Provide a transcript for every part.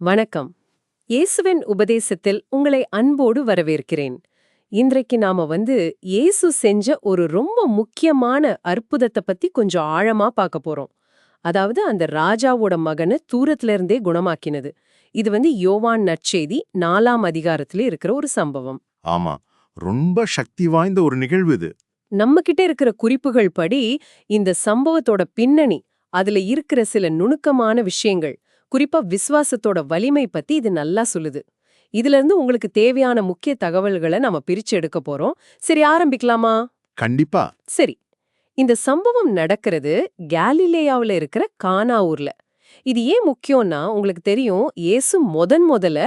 வணக்கம். இயேசுவின் உபதேசத்தில் உங்களை அன்போடு வரவேற்கிறேன். இன்றைக்கு நாம வந்து இயேசு செஞ்ச ஒரு ரொம்ப முக்கியமான அற்புதத்தை பத்தி கொஞ்சம் ஆழமா பார்க்க போறோம். அதாவது அந்த ராஜாவோட மகனை தூரத்துல இருந்தே குணமாக்கினது. இது வந்து யோவான் நற்செய்தி நாலாம் அதிகாரத்துல இருக்கிற ஒரு சம்பவம். ஆமா ரொம்ப சக்தி வாய்ந்த ஒரு நிகழ்வு இது. நம்ம கிட்ட இருக்கிற குறிப்புகள் படி இந்த சம்பவத்தோட பின்னணி அதுல இருக்கிற சில நுணுக்கமான விஷயங்கள் குறிப்பா விசுவாசத்தோட வலிமை பத்தி இது நல்லா சொல்லுது. இதுல இருந்து உங்களுக்கு தேவையான முக்கிய தகவல்களை நம்ம பிரிச்சு எடுக்க போறோம். சரி ஆரம்பிக்கலாமா? கண்டிப்பா. சரி. இந்த சம்பவம் நடக்கிறது கேலிலேயாவுல இருக்கிற கானா ஊர்ல. இது ஏன் முக்கியம்னா உங்களுக்கு தெரியும் இயேசு முதன் முதல்ல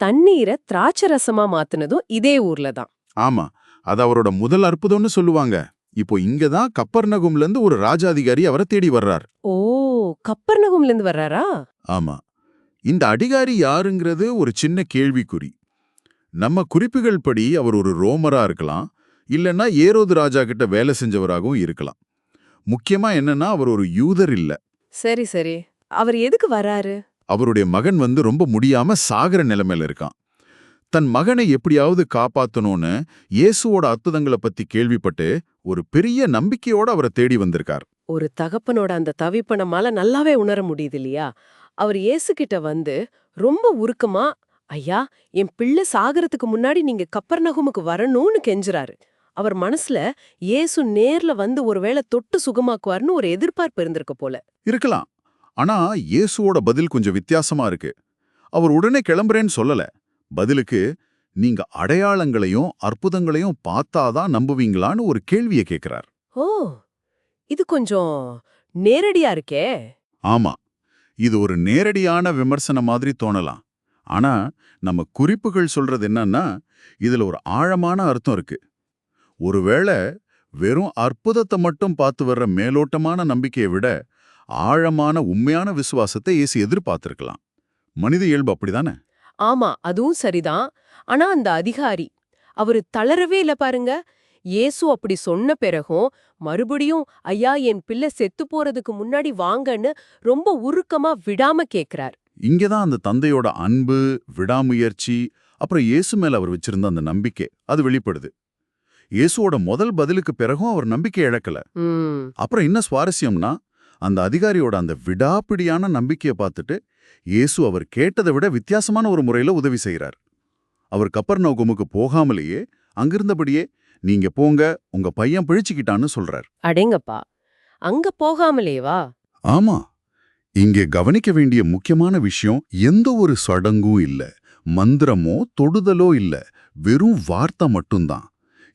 தண்ணீரை திராட்சை ரசமா மாத்துனதும் இதே ஊர்ல தான். ஆமா. அது அவரோட முதல் அற்புதம்னு சொல்லுவாங்க. இப்போ இங்கதான் கப்பர்நகும்ல இருந்து ஒரு ராஜாதிகாரி அவரை தேடி வர்றார். ஓ! கப்பர்நகும்ல இருந்து வர்றாரா? ஆமா. இந்த அதிகாரி யாருங்கிறது ஒரு சின்ன கேள்விக்குறி. நம்ம குறிப்புகள் படி அவர் ஒரு ரோமரா இருக்கலாம் இல்லைன்னா ஏரோது ராஜா கிட்ட வேலை செஞ்சவராகவும் இருக்கலாம். முக்கியமா என்னன்னா அவர் ஒரு யூதர் இல்ல. சரி சரி. அவர் எதுக்கு வராரு? அவருடைய மகன் வந்து ரொம்ப முடியாம சாகர நிலைமையில இருக்கான். தன் மகனை எப்படியாவது காப்பாத்தணும்னு இயேசுவோட அற்புதங்களை பத்தி கேள்விப்பட்டு ஒரு பெரிய நம்பிக்கையோட அவரை தேடி வந்திருக்கார். ஒரு தகப்பனோட அந்த தவிப்பை நம்மால நல்லாவே உணர முடியுது இல்லையா அவர் இயேசு கிட்ட வந்து ரொம்ப உருக்கமா ஐயா என் பிள்ளை சாகறதுக்கு முன்னாடி நீங்க கப்பர்நகுமுக்கு வரணும்னு கெஞ்சுறாரு. அவர் மனசுல இயேசு நேர்ல வந்து ஒருவேளை தொட்டு சுகமாக்குவார்னு ஒரு எதிர்பார்ப்பு இருந்திருக்க போல. இருக்கலாம். ஆனா இயேசுவோட பதில் கொஞ்சம் வித்தியாசமா இருக்கு. அவர் உடனே கிளம்புறேன்னு சொல்லல. பதிலுக்கு நீங்க அடையாளங்களையும் அற்புதங்களையும் பார்த்தாதான் நம்புவீங்களான்னு ஒரு கேள்வியை கேட்கிறார் ஓ! இது கொஞ்சம் நேரடியா இருக்கே. ஆமா. இது ஒரு நேரடியான விமர்சனம் மாதிரி தோணலாம். ஆனா நம்ம குறிப்புகள் சொல்றது என்னன்னா இதுல ஒரு ஆழமான அர்த்தம் இருக்கு. ஒருவேளை வெறும் அற்புதத்தை மட்டும் பார்த்து வர்ற மேலோட்டமான நம்பிக்கையை விட ஆழமான உண்மையான விசுவாசத்தை இயேசு எதிர்பார்த்திருக்கலாம். மனித இயல்பு அப்படிதானே? ஆமா அதுவும் சரிதான். ஆனா அந்த அதிகாரி அவரு தளரவே இல்ல பாருங்க. இயேசு அப்படி சொன்ன பிறகும் மறுபடியும் ஐயா என் பிள்ளை செத்து போறதுக்கு முன்னாடி வாங்கன்னு ரொம்ப உருக்கமா விடாம கேக்குறார். இங்கதான் அந்த தந்தையோட அன்பு விடாமுயற்சி அப்புறம் இயேசு மேல அவர் வச்சிருந்த அந்த நம்பிக்கை அது வெளிப்படுது. இயேசுவோட முதல் பதிலுக்கு பிறகும் அவர் நம்பிக்கை இழக்கல. அப்புறம் என்ன சுவாரஸ்யம்னா அந்த அதிகாரியோட அந்த விடாப்பிடியான நம்பிக்கையை பார்த்துட்டு இயேசு அவர் கேட்டதை விட வித்தியாசமான ஒரு முறையில உதவி செய்கிறார் அவர் கப்பர் நோகமுக்கு போகாமலேயே அங்கிருந்தபடியே நீங்க போங்க உங்க பையன் பிழிச்சுக்கிட்டான்னு சொல்றார். அடேங்கப்பா அங்க போகாமலேவா ஆமா இங்கே கவனிக்க வேண்டிய முக்கியமான விஷயம் எந்த ஒரு சடங்கும் இல்ல மந்திரமோ தொடுதலோ இல்ல வெறும் வார்த்தை மட்டும்தான்.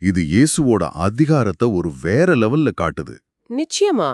இது இயேசுவோட அதிகாரத்தை ஒரு வேற லெவல்ல காட்டுது. நிச்சயமா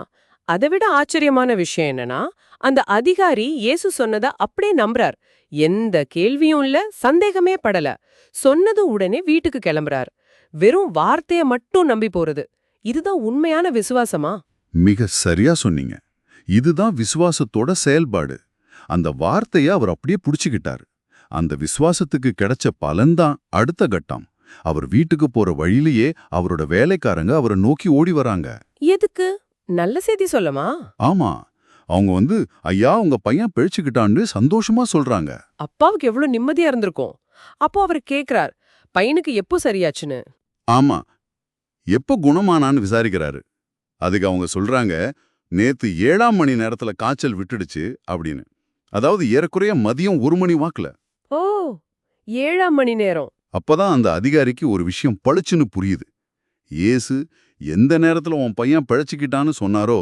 அதை விட ஆச்சரியமான விஷயம் என்னன்னா அந்த அதிகாரி இயேசு சொன்னத அப்படியே நம்புறார். எந்த கேள்வியும் இல்ல சந்தேகமே படல. சொன்னதும் உடனே வீட்டுக்கு கிளம்புறார். வெறும் வார்த்தைய மட்டும் நம்பி போறது. இதுதான் உண்மையான விசுவாசமா? மிக சரியா சொன்னீங்க. இதுதான் விசுவாசத்தோட செயல்பாடு. அந்த வார்த்தைய அவர் அப்படியே புடிச்சுக்கிட்டாரு. அந்த விசுவாசத்துக்கு கிடைச்ச பலன்தான் அடுத்த கட்டம். அவர் வீட்டுக்கு போற வழியிலேயே அவரோட வேலைக்காரங்க அவரை நோக்கி ஓடி வராங்க. எதுக்கு? நல்ல செய்தி சொல்லமா? ஆமா. அவங்க வந்து ஐயா உங்க பையன் பிழைச்சுக்கிட்டான்னு சந்தோஷமா சொல்றாங்க. அப்பாவுக்கு எவ்வளவு நிம்மதியா இருந்திருக்கும். அப்போ அவர் கேக்குறார் பையனுக்கு எப்போ சரியாச்சுன்னு? ஆமா. எப்ப குணமானான்னு விசாரிக்கிறாரு. அதுக்கு அவங்க சொல்றாங்க நேத்து ஏழாம் மணி நேரத்துல காய்ச்சல் விட்டுடுச்சு அப்படின்னு. அதாவது ஏறக்குறைய மதியம் ஒரு மணி வாக்குல. ஓ! ஏழாம் மணி நேரம். அப்பதான் அந்த அதிகாரிக்கு ஒரு விஷயம் பளிச்சுன்னு புரியுது. இயேசு எந்த நேரத்துல உன் பையன் பிழைச்சுக்கிட்டான்னு சொன்னாரோ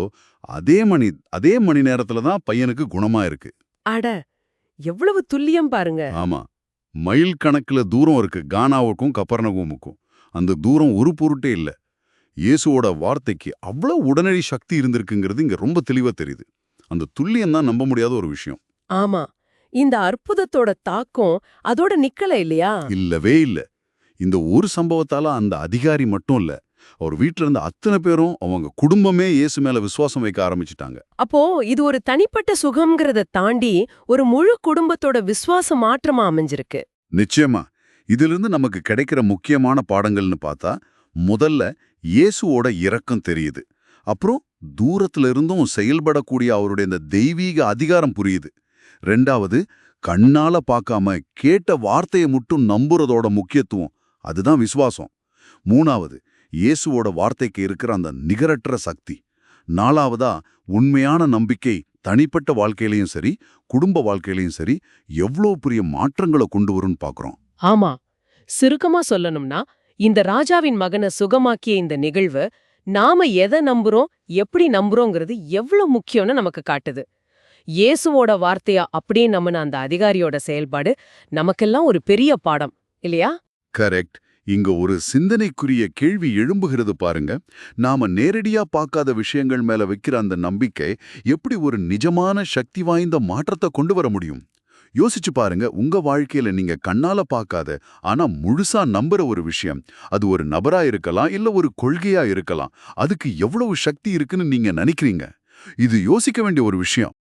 அதே மணி அதே மணி நேரத்துல தான் பையனுக்கு குணமா இருக்கு. அட! எவ்வளவு துல்லியம் பாருங்க. ஆமா. மைல் கணக்குல தூரம் இருக்கு. கானாவுக்கும் கப்பர்னகோமுக்கும் அந்த தூரம் ஒரு பொருட்டே இல்ல. இயேசுவோட வார்த்தைக்கு அவ்வளவு உடனடி சக்தி இருந்திருக்குங்கிறது இங்க ரொம்ப தெளிவா தெரியுது. அந்த துல்லியம் தான் நம்ப முடியாத ஒரு விஷயம். ஆமா. இந்த அற்புதத்தோட தாக்கம் அதோட நிக்கல இல்லையா? இல்லவே இல்ல. இந்த ஒரு சம்பவத்தால அந்த அதிகாரி மட்டும் இல்ல அவர் வீட்ல இருந்த அத்தனை பேரும் அவங்க குடும்பமே இயேசு மேல விசுவாசம் வைக்க ஆரம்பிச்சிட்டாங்க. அப்போ இது ஒரு தனிப்பட்ட சுகம்ங்கிறத தாண்டி ஒரு முழு குடும்பத்தோட விசுவாச மாற்றமா அமைஞ்சிருக்கு. நிச்சயமா. இதிலிருந்து நமக்கு கிடைக்கிற முக்கியமான பாடங்கள்னு பார்த்தா முதல்ல இயேசுவோட இரக்கம் தெரியுது. அப்புறம் தூரத்துல இருந்தும் செயல்படக்கூடிய அவருடைய இந்த தெய்வீக அதிகாரம் புரியுது. ரெண்டாவது கண்ணால பார்க்காம கேட்ட வார்த்தையை மட்டும் நம்புறதோட முக்கியத்துவம். அதுதான் விசுவாசம். மூணாவது இயேசுவோட வார்த்தைக்கு இருக்கிற அந்த நிகரற்ற சக்தி. நாலாவதா உண்மையான நம்பிக்கை தனிப்பட்ட வாழ்க்கையிலையும் சரி குடும்ப வாழ்க்கையிலையும் சரி எவ்வளோ பெரிய மாற்றங்களை கொண்டு வரும்னு பார்க்குறோம் ஆமா. சுருக்கமா சொல்லணும்னா இந்த ராஜாவின் மகனை சுகமாக்கிய இந்த நிகழ்வு நாம எதை நம்புறோம் எப்படி நம்புறோங்கிறது எவ்வளவு முக்கியம்னு நமக்கு காட்டுது. இயேசுவோட வார்த்தையா அப்படியே நம்பின அந்த அதிகாரியோட செயல்பாடு நமக்கெல்லாம் ஒரு பெரிய பாடம் இல்லையா? கரெக்ட். இங்க ஒரு சிந்தனைக்குரிய கேள்வி எழும்புகிறது பாருங்க. நாம நேரடியா பார்க்காத விஷயங்கள் மேல வைக்கிற அந்த நம்பிக்கை எப்படி ஒரு நிஜமான சக்தி வாய்ந்த மாற்றத்தை கொண்டு வர முடியும்? யோசிச்சு பாருங்க உங்க வாழ்க்கையில நீங்க கண்ணால பார்க்காத ஆனா முழுசா நம்புற ஒரு விஷயம். அது ஒரு நபரா இருக்கலாம் இல்ல ஒரு கொள்கையா இருக்கலாம். அதுக்கு எவ்வளவு சக்தி இருக்குன்னு நீங்க நினைக்கிறீங்க? இது யோசிக்க வேண்டிய ஒரு விஷயம்.